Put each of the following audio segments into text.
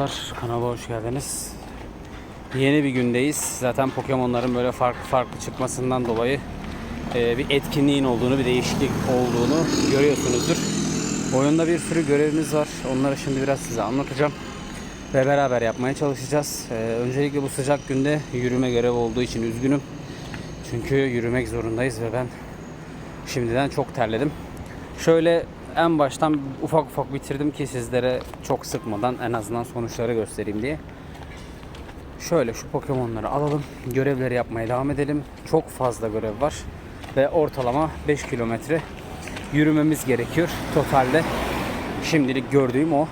dostlar, kanala hoş geldiniz. Yeni bir gündeyiz. Zaten Pokemon'ların böyle farklı farklı çıkmasından dolayı e, bir etkinliğin olduğunu, bir değişiklik olduğunu görüyorsunuzdur. Oyunda bir sürü görevimiz var. Onları şimdi biraz size anlatacağım. Ve beraber yapmaya çalışacağız. E, öncelikle bu sıcak günde yürüme görevi olduğu için üzgünüm. Çünkü yürümek zorundayız ve ben şimdiden çok terledim. Şöyle en baştan ufak ufak bitirdim ki sizlere çok sıkmadan en azından sonuçları göstereyim diye. Şöyle şu Pokemon'ları alalım. Görevleri yapmaya devam edelim. Çok fazla görev var. Ve ortalama 5 kilometre yürümemiz gerekiyor. Totalde şimdilik gördüğüm o.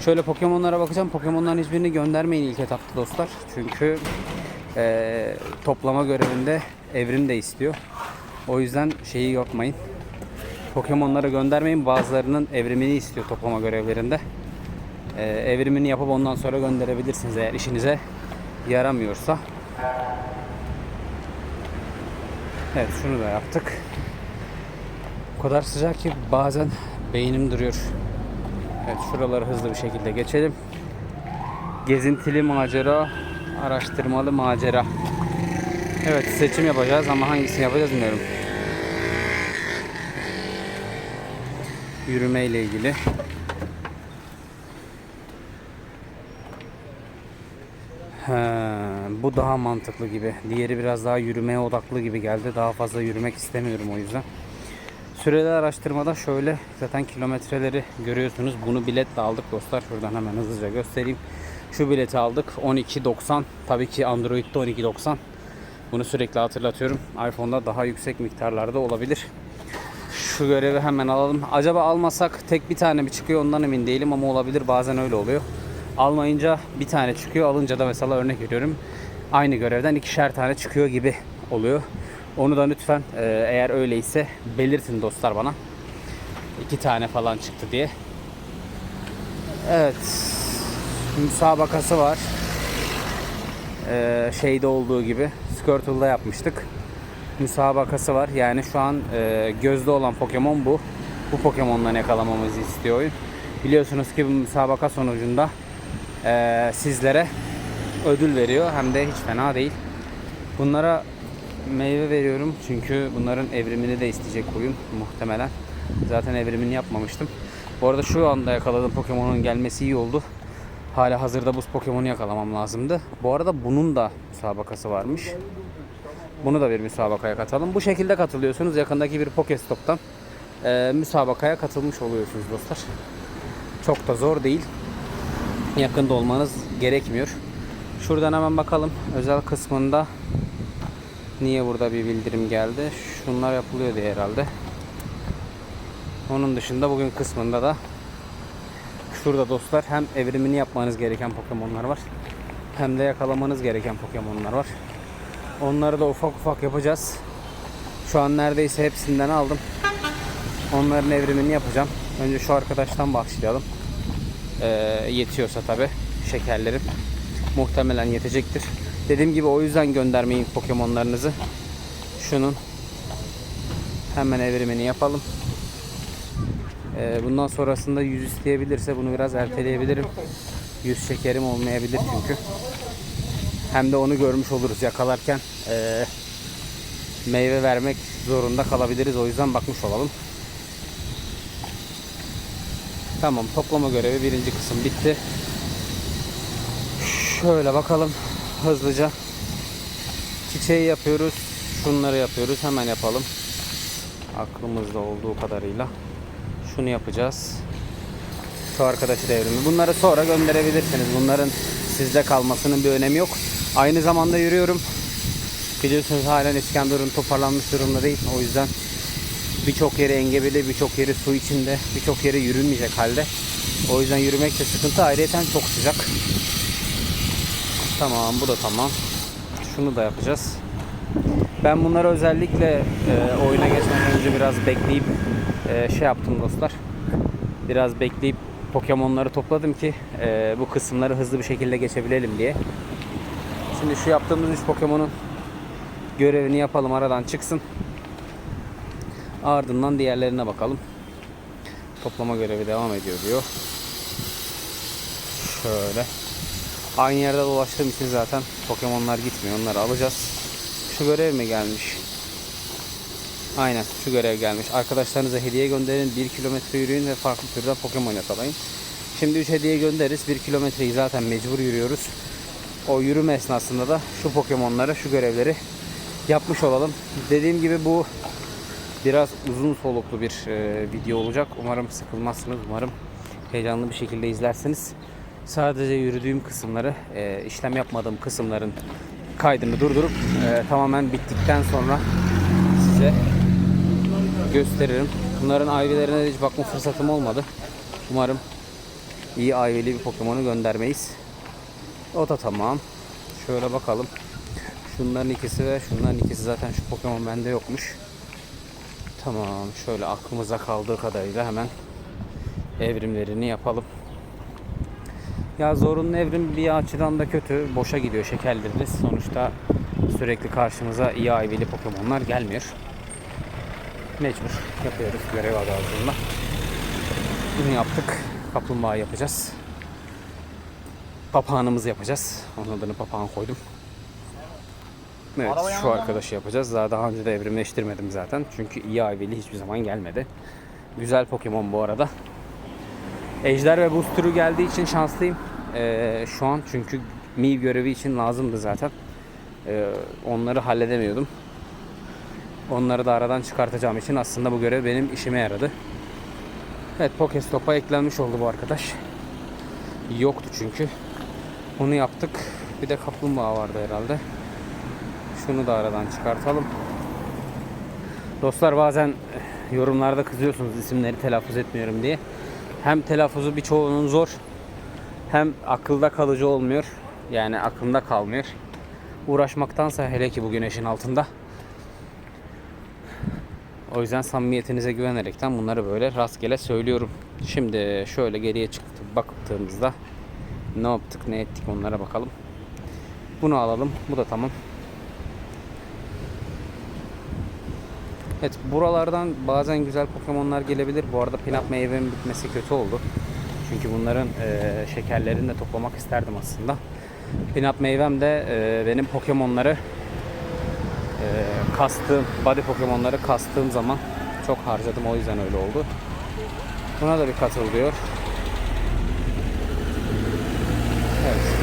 Şöyle Pokemon'lara bakacağım. Pokemon'ların hiçbirini göndermeyin ilk etapta dostlar. Çünkü eee, toplama görevinde evrim de istiyor. O yüzden şeyi yapmayın. Pokemon'ları göndermeyin. Bazılarının evrimini istiyor toplama görevlerinde. Ee, evrimini yapıp ondan sonra gönderebilirsiniz eğer işinize yaramıyorsa. Evet şunu da yaptık. O kadar sıcak ki bazen beynim duruyor. Evet şuraları hızlı bir şekilde geçelim. Gezintili macera, araştırmalı macera. Evet seçim yapacağız ama hangisini yapacağız bilmiyorum. Yürüme ile ilgili. He, bu daha mantıklı gibi. Diğeri biraz daha yürümeye odaklı gibi geldi. Daha fazla yürümek istemiyorum o yüzden. Süreli araştırmada şöyle zaten kilometreleri görüyorsunuz. Bunu biletle aldık dostlar. Şuradan hemen hızlıca göstereyim. Şu bileti aldık 12.90. Tabii ki Android'de 12.90. Bunu sürekli hatırlatıyorum. iPhone'da daha yüksek miktarlarda olabilir. Şu görevi hemen alalım. Acaba almasak tek bir tane mi çıkıyor ondan emin değilim ama olabilir. Bazen öyle oluyor. Almayınca bir tane çıkıyor. Alınca da mesela örnek veriyorum. Aynı görevden ikişer tane çıkıyor gibi oluyor. Onu da lütfen e, eğer öyleyse belirtin dostlar bana. İki tane falan çıktı diye. Evet. Müsabakası var. Ee, şeyde olduğu gibi Squirtle'da yapmıştık. Müsabakası var. Yani şu an e, gözde olan Pokemon bu. Bu Pokemon'dan yakalamamızı istiyor oyun. Biliyorsunuz ki bu müsabaka sonucunda e, sizlere ödül veriyor. Hem de hiç fena değil. Bunlara meyve veriyorum çünkü bunların evrimini de isteyecek oyun muhtemelen. Zaten evrimini yapmamıştım. Bu arada şu anda yakaladığım Pokemon'un gelmesi iyi oldu. Hala hazırda buz Pokemon'u yakalamam lazımdı. Bu arada bunun da müsabakası varmış. Bunu da bir müsabakaya katalım. Bu şekilde katılıyorsunuz. Yakındaki bir Pokestop'tan e, müsabakaya katılmış oluyorsunuz dostlar. Çok da zor değil. Yakında olmanız gerekmiyor. Şuradan hemen bakalım. Özel kısmında niye burada bir bildirim geldi? Şunlar yapılıyor diye herhalde. Onun dışında bugün kısmında da şurada dostlar hem evrimini yapmanız gereken Pokemon'lar var. Hem de yakalamanız gereken Pokemon'lar var. Onları da ufak ufak yapacağız. Şu an neredeyse hepsinden aldım. Onların evrimini yapacağım. Önce şu arkadaştan başlayalım. Ee, yetiyorsa tabi şekerlerim. Muhtemelen yetecektir. Dediğim gibi o yüzden göndermeyin Pokemon'larınızı. Şunun hemen evrimini yapalım. Ee, bundan sonrasında 100 isteyebilirse bunu biraz erteleyebilirim. 100 şekerim olmayabilir çünkü. Hem de onu görmüş oluruz yakalarken eee, meyve vermek zorunda kalabiliriz. O yüzden bakmış olalım. Tamam toplama görevi birinci kısım bitti. Şöyle bakalım hızlıca. Çiçeği yapıyoruz. Şunları yapıyoruz. Hemen yapalım. Aklımızda olduğu kadarıyla. Şunu yapacağız. Şu arkadaşı devrimi. Bunları sonra gönderebilirsiniz. Bunların sizde kalmasının bir önemi yok. Aynı zamanda yürüyorum. Biliyorsunuz halen İskenderun toparlanmış durumda değil. O yüzden birçok yeri engebeli, birçok yeri su içinde, birçok yeri yürünmeyecek halde. O yüzden yürümek de sıkıntı. Ayrıyeten çok sıcak. Tamam bu da tamam. Şunu da yapacağız. Ben bunları özellikle e, oyuna geçmeden önce biraz bekleyip e, şey yaptım dostlar. Biraz bekleyip Pokemon'ları topladım ki e, bu kısımları hızlı bir şekilde geçebilelim diye. Şimdi şu yaptığımız 3 Pokemon'un görevini yapalım aradan çıksın. Ardından diğerlerine bakalım. Toplama görevi devam ediyor diyor. Şöyle. Aynı yerde dolaştığım için zaten Pokemon'lar gitmiyor. Onları alacağız. Şu görev mi gelmiş? Aynen şu görev gelmiş. Arkadaşlarınıza hediye gönderin. 1 kilometre yürüyün ve farklı türden Pokemon yakalayın. Şimdi 3 hediye göndeririz. 1 kilometreyi zaten mecbur yürüyoruz. O yürüme esnasında da şu Pokemon'ları, şu görevleri yapmış olalım. Dediğim gibi bu biraz uzun soluklu bir e, video olacak. Umarım sıkılmazsınız. Umarım heyecanlı bir şekilde izlersiniz. Sadece yürüdüğüm kısımları, e, işlem yapmadığım kısımların kaydını durdurup e, tamamen bittikten sonra size gösteririm. Bunların ayvilerine hiç bakma fırsatım olmadı. Umarım iyi ayveli bir Pokemon'u göndermeyiz. O da tamam. Şöyle bakalım. Şunların ikisi ve şunların ikisi zaten şu Pokemon bende yokmuş. Tamam. Şöyle aklımıza kaldığı kadarıyla hemen evrimlerini yapalım. Ya zorunlu evrim bir açıdan da kötü. Boşa gidiyor şekerleriniz. Sonuçta sürekli karşımıza iyi ayveli Pokemon'lar gelmiyor. Mecbur yapıyoruz görev adı altında. Bunu yaptık. Kaplumbağa yapacağız. Papağanımızı yapacağız. Onun adını papağan koydum. Evet şu arkadaşı yapacağız. Daha daha önce de evrimleştirmedim zaten. Çünkü iyi ayveli hiçbir zaman gelmedi. Güzel Pokemon bu arada. Ejder ve buz türü geldiği için şanslıyım. Ee, şu an çünkü Miv görevi için lazımdı zaten. Ee, onları halledemiyordum. Onları da aradan çıkartacağım için aslında bu görev benim işime yaradı. Evet Pokestop'a eklenmiş oldu bu arkadaş. Yoktu çünkü. Onu yaptık. Bir de kaplumbağa vardı herhalde. Şunu da aradan çıkartalım. Dostlar bazen yorumlarda kızıyorsunuz isimleri telaffuz etmiyorum diye. Hem telaffuzu birçoğunun zor hem akılda kalıcı olmuyor. Yani aklımda kalmıyor. Uğraşmaktansa hele ki bu güneşin altında. O yüzden samimiyetinize güvenerekten bunları böyle rastgele söylüyorum. Şimdi şöyle geriye çıktı baktığımızda ne yaptık ne ettik onlara bakalım. Bunu alalım. Bu da tamam. Evet buralardan bazen güzel Pokemon'lar gelebilir. Bu arada pinap meyvemin bitmesi kötü oldu. Çünkü bunların e, şekerlerini de toplamak isterdim aslında. Pinap meyvem de e, benim Pokemon'ları e, kastığım, body Pokemon'ları kastığım zaman çok harcadım. O yüzden öyle oldu. Buna da bir katıl diyor. Evet.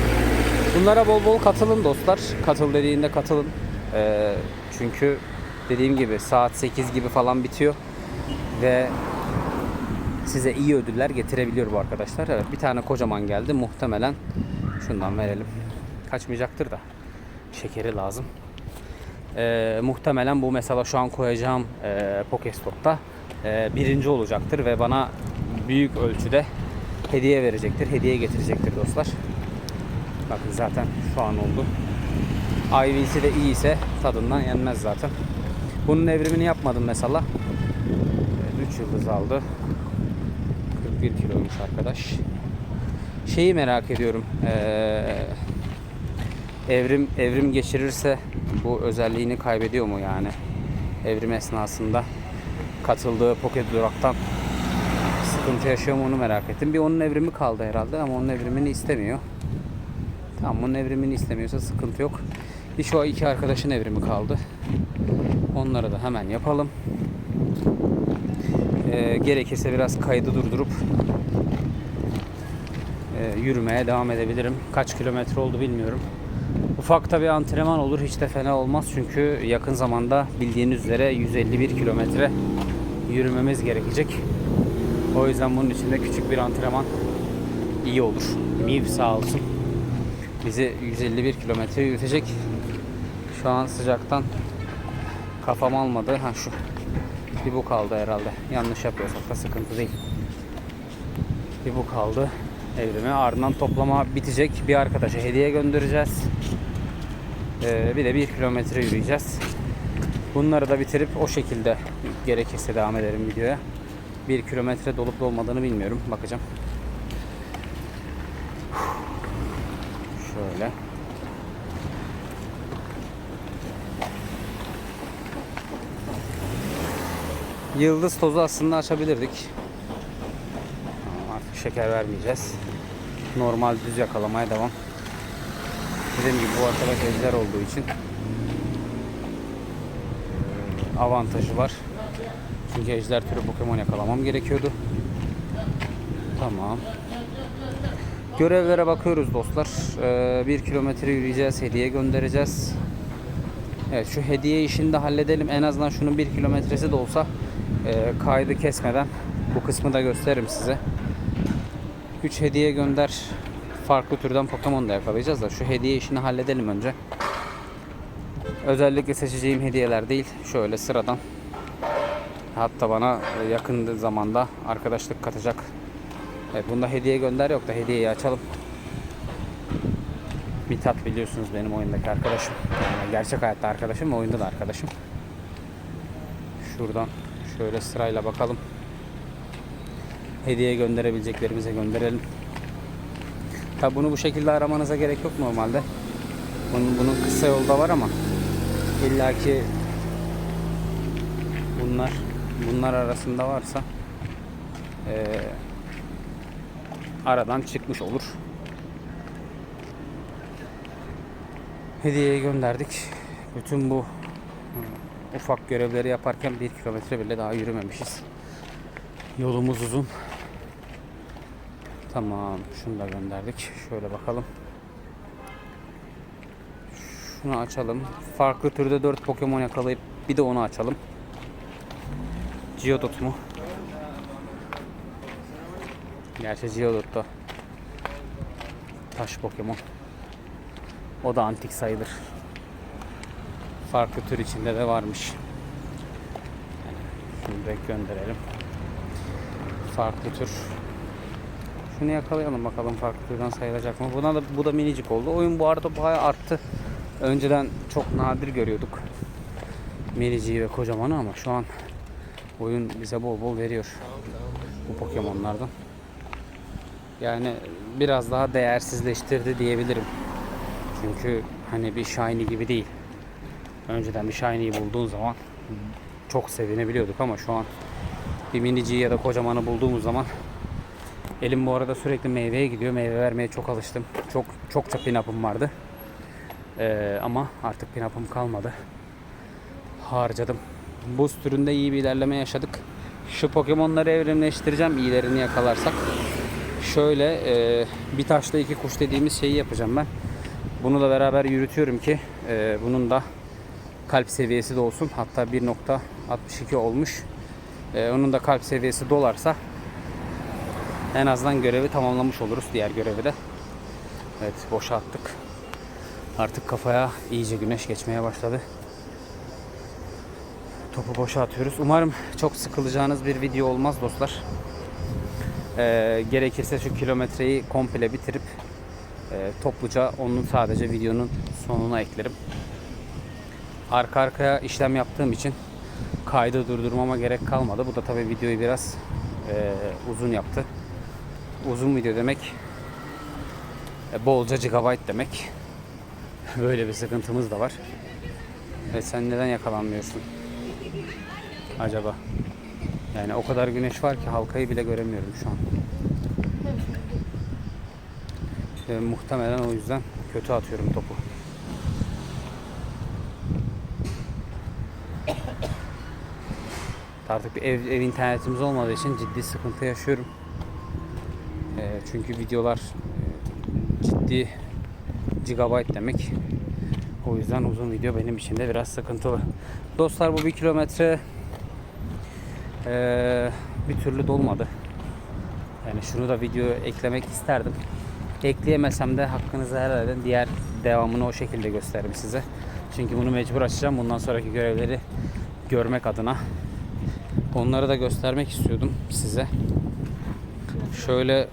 Bunlara bol bol katılın dostlar. Katıl dediğinde katılın. E, çünkü dediğim gibi saat 8 gibi falan bitiyor. Ve size iyi ödüller getirebiliyor bu arkadaşlar. Evet bir tane kocaman geldi. Muhtemelen şundan verelim. Kaçmayacaktır da. Şekeri lazım. Ee, muhtemelen bu mesela şu an koyacağım e, Pokestop'ta e, birinci olacaktır ve bana büyük ölçüde hediye verecektir. Hediye getirecektir dostlar. Bakın zaten şu an oldu. IV'si de iyi ise tadından yenmez zaten. Bunun evrimini yapmadım mesela. 3 yıldız aldı. 41 kiloymuş arkadaş. Şeyi merak ediyorum. Ee, evrim evrim geçirirse bu özelliğini kaybediyor mu yani? Evrim esnasında katıldığı Pocket Durak'tan sıkıntı yaşıyor mu onu merak ettim. Bir onun evrimi kaldı herhalde ama onun evrimini istemiyor. Tamam onun evrimini istemiyorsa sıkıntı yok. Bir şu iki arkadaşın evrimi kaldı. Onları da hemen yapalım. Ee, gerekirse biraz kaydı durdurup e, yürümeye devam edebilirim. Kaç kilometre oldu bilmiyorum. Ufakta bir antrenman olur hiç de fena olmaz çünkü yakın zamanda bildiğiniz üzere 151 kilometre yürümemiz gerekecek. O yüzden bunun için de küçük bir antrenman iyi olur. Miv sağ olsun. Bizi 151 kilometre yürütecek. Şu an sıcaktan kafam almadı. Ha şu bir bu kaldı herhalde. Yanlış yapıyorsak da sıkıntı değil. Bir bu kaldı evrime. Ardından toplama bitecek. Bir arkadaşa hediye göndereceğiz. Ee, bir de bir kilometre yürüyeceğiz. Bunları da bitirip o şekilde gerekirse devam ederim videoya. Bir kilometre dolup dolmadığını bilmiyorum. Bakacağım. Şöyle. Yıldız tozu aslında açabilirdik. Artık şeker vermeyeceğiz. Normal düz yakalamaya devam. Dediğim gibi bu arkadaş ejder olduğu için avantajı var. Çünkü ejder türü Pokemon yakalamam gerekiyordu. Tamam. Görevlere bakıyoruz dostlar. Ee, bir kilometre yürüyeceğiz, hediye göndereceğiz. Evet şu hediye işini de halledelim. En azından şunun bir kilometresi de olsa e, kaydı kesmeden bu kısmı da gösteririm size. 3 hediye gönder. Farklı türden Pokemon da yakalayacağız da şu hediye işini halledelim önce. Özellikle seçeceğim hediyeler değil. Şöyle sıradan. Hatta bana yakın zamanda arkadaşlık katacak. Evet bunda hediye gönder yok da hediyeyi açalım. Mithat biliyorsunuz benim oyundaki arkadaşım. Yani gerçek hayatta arkadaşım oyunda da arkadaşım. Şuradan şöyle sırayla bakalım. Hediye gönderebileceklerimize gönderelim. Tabi bunu bu şekilde aramanıza gerek yok normalde. Bunun, bunun kısa yolda var ama illaki bunlar bunlar arasında varsa eee aradan çıkmış olur. Hediyeyi gönderdik. Bütün bu ufak görevleri yaparken bir kilometre bile daha yürümemişiz. Yolumuz uzun. Tamam, şunu da gönderdik. Şöyle bakalım. Şunu açalım. Farklı türde 4 Pokemon yakalayıp bir de onu açalım. Geodude mu? Gerçi Geodude da taş Pokemon. O da antik sayılır. Farklı tür içinde de varmış. Şunu da gönderelim. Farklı tür. Şunu yakalayalım bakalım farklı türden sayılacak mı? Buna da bu da minicik oldu. Oyun bu arada bayağı arttı. Önceden çok nadir görüyorduk. Miniciyi ve kocamanı ama şu an oyun bize bol bol veriyor. Bu Pokemon'lardan. Yani biraz daha değersizleştirdi diyebilirim. Çünkü hani bir shiny gibi değil. Önceden bir shiny'yi bulduğun zaman çok sevinebiliyorduk ama şu an bir miniciyi ya da kocamanı bulduğumuz zaman elim bu arada sürekli meyveye gidiyor. Meyve vermeye çok alıştım. Çok çokça pinapım vardı. Ee, ama artık pinapım kalmadı. Harcadım. Buz türünde iyi bir ilerleme yaşadık. Şu Pokemon'ları evrimleştireceğim iyilerini yakalarsak. Şöyle e, bir taşla iki kuş dediğimiz şeyi yapacağım ben. Bunu da beraber yürütüyorum ki e, bunun da kalp seviyesi de olsun. Hatta 1.62 olmuş. E, onun da kalp seviyesi dolarsa en azından görevi tamamlamış oluruz diğer görevi de. Evet boşa attık. Artık kafaya iyice güneş geçmeye başladı. Topu boşa atıyoruz. Umarım çok sıkılacağınız bir video olmaz dostlar. Ee, gerekirse şu kilometreyi komple bitirip e, topluca onu sadece videonun sonuna eklerim. Arka arkaya işlem yaptığım için kaydı durdurmama gerek kalmadı. Bu da tabii videoyu biraz e, uzun yaptı. Uzun video demek e, bolca gigabyte demek. Böyle bir sıkıntımız da var. Ve sen neden yakalanmıyorsun? Acaba? Yani o kadar güneş var ki halkayı bile göremiyorum şu an. Ve muhtemelen o yüzden kötü atıyorum topu. Artık bir ev, ev internetimiz olmadığı için ciddi sıkıntı yaşıyorum. Ee, çünkü videolar e, ciddi gigabyte demek. O yüzden uzun video benim için de biraz sıkıntılı. Dostlar bu bir kilometre ee, bir türlü dolmadı. Yani şunu da video eklemek isterdim. Ekleyemesem de hakkınızı helal edin. Diğer devamını o şekilde gösteririm size. Çünkü bunu mecbur açacağım. Bundan sonraki görevleri görmek adına. Onları da göstermek istiyordum size. Şöyle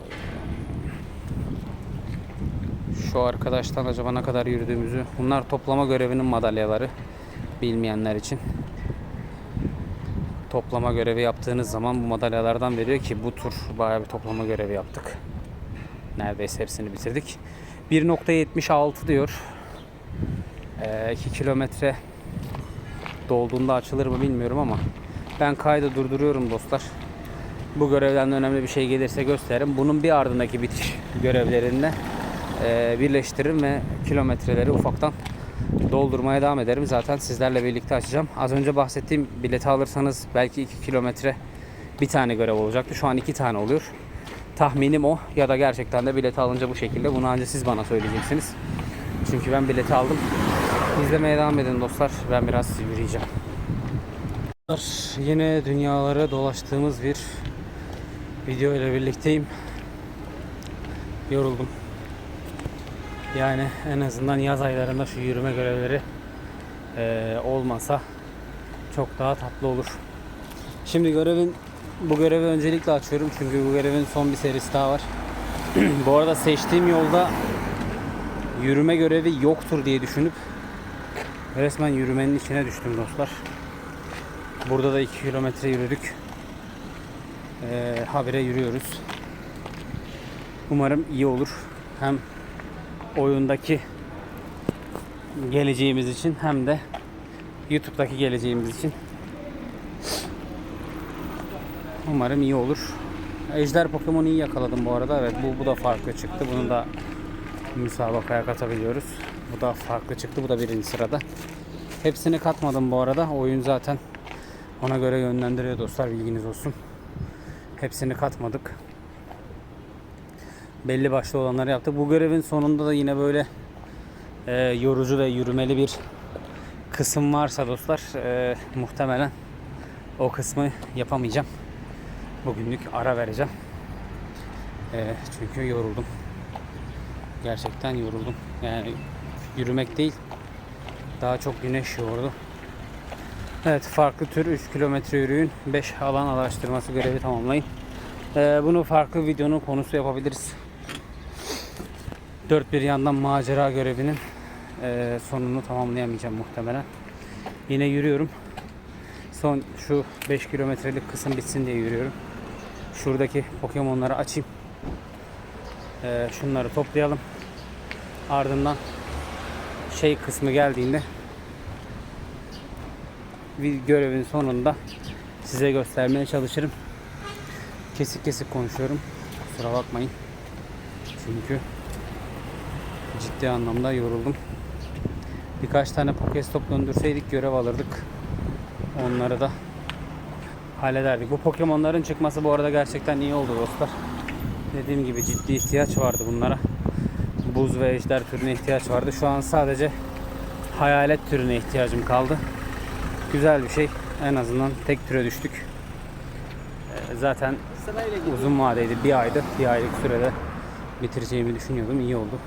şu arkadaştan acaba ne kadar yürüdüğümüzü. Bunlar toplama görevinin madalyaları. Bilmeyenler için. Toplama görevi yaptığınız zaman bu madalyalardan veriyor ki bu tur bayağı bir toplama görevi yaptık. Neredeyse hepsini bitirdik. 1.76 diyor. 2 kilometre dolduğunda açılır mı bilmiyorum ama ben kaydı durduruyorum dostlar. Bu görevden de önemli bir şey gelirse gösteririm. Bunun bir ardındaki bitiş görevlerinde e, birleştiririm ve kilometreleri ufaktan doldurmaya devam ederim. Zaten sizlerle birlikte açacağım. Az önce bahsettiğim bileti alırsanız belki 2 kilometre bir tane görev olacaktı. Şu an 2 tane oluyor. Tahminim o ya da gerçekten de bileti alınca bu şekilde. Bunu ancak siz bana söyleyeceksiniz. Çünkü ben bileti aldım. İzlemeye devam edin dostlar. Ben biraz yürüyeceğim. Yine dünyaları dolaştığımız bir video ile birlikteyim. Yoruldum. Yani en azından yaz aylarında şu yürüme görevleri eee, olmasa çok daha tatlı olur. Şimdi görevin bu görevi öncelikle açıyorum çünkü bu görevin son bir serisi daha var. bu arada seçtiğim yolda yürüme görevi yoktur diye düşünüp resmen yürümenin içine düştüm dostlar. Burada da 2 kilometre yürüdük. Ee, habire yürüyoruz. Umarım iyi olur. Hem oyundaki geleceğimiz için hem de YouTube'daki geleceğimiz için. Umarım iyi olur. Ejder Pokemon'u iyi yakaladım bu arada. Evet bu, bu da farklı çıktı. Bunu da müsabakaya katabiliyoruz. Bu da farklı çıktı. Bu da birinci sırada. Hepsini katmadım bu arada. Oyun zaten ona göre yönlendiriyor dostlar bilginiz olsun. Hepsini katmadık. Belli başlı olanları yaptık. Bu görevin sonunda da yine böyle e, yorucu ve yürümeli bir kısım varsa dostlar e, muhtemelen o kısmı yapamayacağım. Bugünlük ara vereceğim. E, çünkü yoruldum. Gerçekten yoruldum. Yani yürümek değil daha çok güneş yordu. Evet farklı tür 3 kilometre yürüyün 5 alan araştırması görevi tamamlayın. Ee, bunu farklı videonun konusu yapabiliriz. Dört bir yandan macera görevinin e, sonunu tamamlayamayacağım muhtemelen. Yine yürüyorum. Son şu 5 kilometrelik kısım bitsin diye yürüyorum. Şuradaki Pokemon'ları açayım. Ee, şunları toplayalım. Ardından şey kısmı geldiğinde bir görevin sonunda size göstermeye çalışırım. Kesik kesik konuşuyorum. Kusura bakmayın. Çünkü ciddi anlamda yoruldum. Birkaç tane Pokestop döndürseydik görev alırdık. Onları da hallederdik. Bu Pokemon'ların çıkması bu arada gerçekten iyi oldu dostlar. Dediğim gibi ciddi ihtiyaç vardı bunlara. Buz ve ejder türüne ihtiyaç vardı. Şu an sadece hayalet türüne ihtiyacım kaldı. Güzel bir şey. En azından tek türe düştük. Ee, zaten uzun vadeydi. Bir aydı. Bir aylık sürede bitireceğimi düşünüyordum. İyi oldu.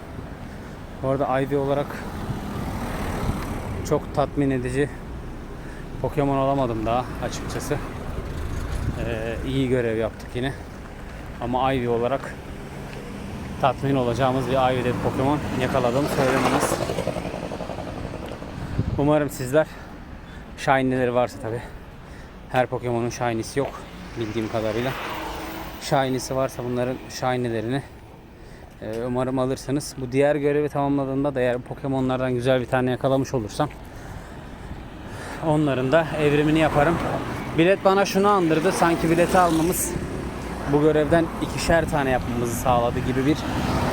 Bu arada Ivy olarak çok tatmin edici Pokemon alamadım daha açıkçası. Ee, iyi görev yaptık yine. Ama Ivy olarak tatmin olacağımız bir Ivy'de bir Pokemon yakaladım söylemeniz. Umarım sizler Shiny'leri varsa tabi. Her Pokemon'un Shiny'si yok bildiğim kadarıyla. Shiny'si varsa bunların Shiny'lerini e, umarım alırsınız. Bu diğer görevi tamamladığında da eğer Pokemon'lardan güzel bir tane yakalamış olursam onların da evrimini yaparım. Bilet bana şunu andırdı. Sanki bileti almamız bu görevden ikişer tane yapmamızı sağladı gibi bir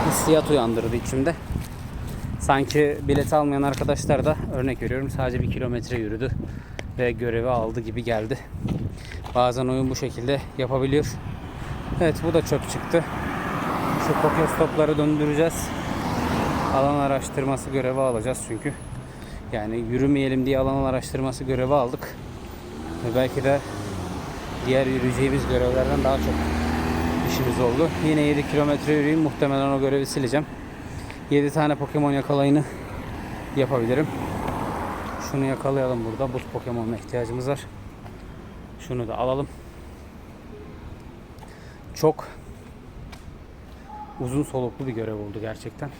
hissiyat uyandırdı içimde. Sanki bilet almayan arkadaşlar da örnek veriyorum sadece bir kilometre yürüdü ve görevi aldı gibi geldi. Bazen oyun bu şekilde yapabiliyor. Evet bu da çöp çıktı. Şu Pokestop'ları döndüreceğiz. Alan araştırması görevi alacağız çünkü. Yani yürümeyelim diye alan araştırması görevi aldık. Ve belki de diğer yürüyeceğimiz görevlerden daha çok işimiz oldu. Yine 7 kilometre yürüyeyim. Muhtemelen o görevi sileceğim. 7 tane Pokemon yakalayını yapabilirim. Şunu yakalayalım burada. Buz Pokemon'una ihtiyacımız var. Şunu da alalım. Çok uzun soluklu bir görev oldu gerçekten.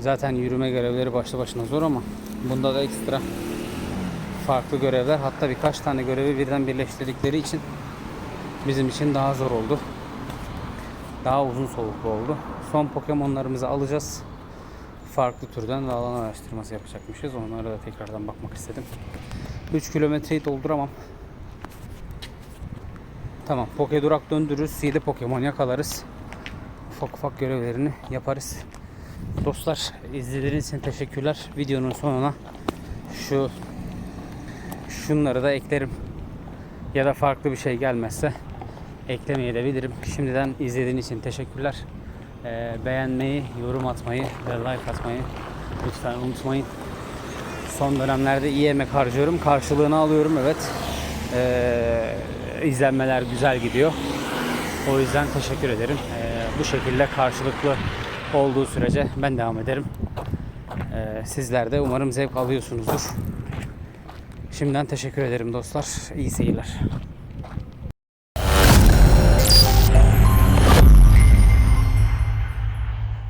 Zaten yürüme görevleri başlı başına zor ama bunda da ekstra farklı görevler hatta birkaç tane görevi birden birleştirdikleri için bizim için daha zor oldu. Daha uzun soluklu oldu. Son Pokemon'larımızı alacağız. Farklı türden ve alan araştırması yapacakmışız. Onlara da tekrardan bakmak istedim. 3 kilometreyi dolduramam. Tamam. Poke durak döndürürüz. 7 Pokemon yakalarız. Ufak ufak görevlerini yaparız. Dostlar izlediğiniz için teşekkürler. Videonun sonuna şu şunları da eklerim. Ya da farklı bir şey gelmezse eklemeye de bilirim. Şimdiden izlediğiniz için teşekkürler. Ee, beğenmeyi, yorum atmayı ve like atmayı lütfen unutmayın. Son dönemlerde iyi emek harcıyorum. Karşılığını alıyorum evet. Ee, izlenmeler güzel gidiyor. O yüzden teşekkür ederim. Bu şekilde karşılıklı olduğu sürece ben devam ederim. Ee, sizler de umarım zevk alıyorsunuzdur. Şimdiden teşekkür ederim dostlar. İyi seyirler.